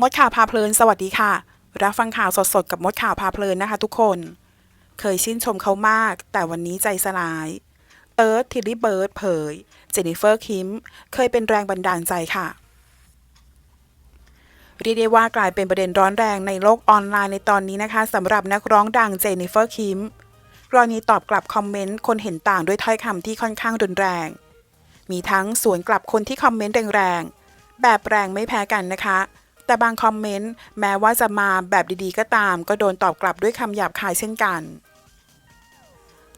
มดข่าวพาเพลิน สวัสดีค่ะ รับฟังข่าวสดๆ กับมดข่าวพาเพลินนะคะทุกคน เคยชื่นชมเขามาก แต่วันนี้ใจสลายเติร์ดทิลลี่เบิร์ดเผย เจนนิเฟอร์คิม เคยเป็นแรงบันดาลใจค่ะ เรียกได้ว่ากลายเป็นประเด็นร้อนแรงในโลกออนไลน์ในตอนนี้นะคะสำหรับนักร้องดังเจนนิเฟอร์คิมกรณีตอบกลับคอมเมนต์คนเห็นต่างด้วยถ้อยคำที่ค่อนข้างรุนแรง มีทั้งสวนกลับคนที่คอมเมนต์แรงๆแบบแรงไม่แพ้กันนะคะ แต่บางคอมเมนต์แม้ว่าจะมาแบบดีๆก็ตาม ก็โดนตอบกลับด้วยคำหยาบคายเช่นกัน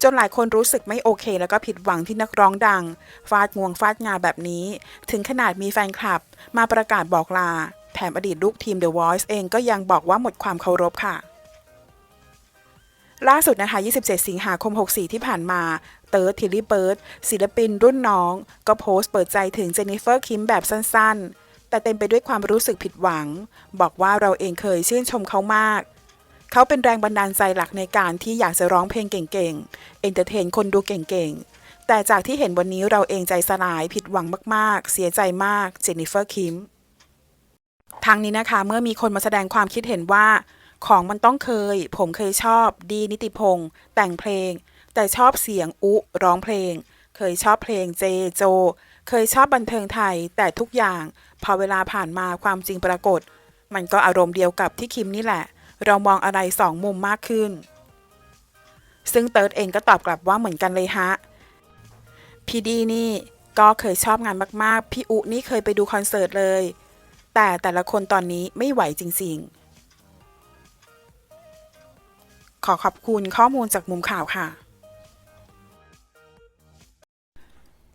จนหลายคนรู้สึกไม่โอเค แล้วก็ผิดหวังที่นักร้องดัง ฟาดงวงฟาดงาแบบนี้ ถึงขนาดมีแฟนคลับ มาประกาศบอกลา แถมอดีตลูกทีม The Voice เองก็ยังบอกว่าหมดความเคารพค่ะล่าสุดนะคะ 27 สิงหาคม 64 ที่ผ่านมา เติร์ดทิลลี่เบิร์ดศิลปินรุ่นน้อง ก็โพสต์เปิดใจถึงเจนนิเฟอร์คิมแบบสั้นๆ แต่เต็มไปด้วยความรู้สึกผิดหวัง บอกว่าเราเองเคยชื่นชมเขามาก เขาเป็นแรงบันดาลใจหลักในการที่อยากจะร้องเพลงเก่งๆ เอนเตอร์เทนคนดูเก่งๆ แต่จากที่เห็นวันนี้เราเองใจสลายผิดหวังมากๆ เสียใจมาก เจนนิเฟอร์คิมทางนี้นะคะเมื่อมีคนมาแสดงความคิดเห็นว่า ของมันต้องเคย ผมเคยชอบ ดีนิติพงษ์แต่งเพลง แต่ชอบเสียงอุร้องเพลง เคยชอบเพลงเจโจ เคยชอบบันเทิงไทยแต่ทุกอย่าง พอเวลาผ่านมาความจริงปรากฏ มันก็อารมณ์เดียวกับที่คิมนี่แหละ เรามองอะไรสองมุมมากขึ้น ซึ่งเติร์ดเองก็ตอบกลับว่าเหมือนกันเลยฮะ พี่ดีนี่ก็เคยชอบงานมากๆ พี่อุนี่เคยไปดูคอนเสิร์ตเลย แต่แต่ละคนตอนนี้ไม่ไหวจริงๆ ขอขอบคุณข้อมูลจากมุมข่าวค่ะ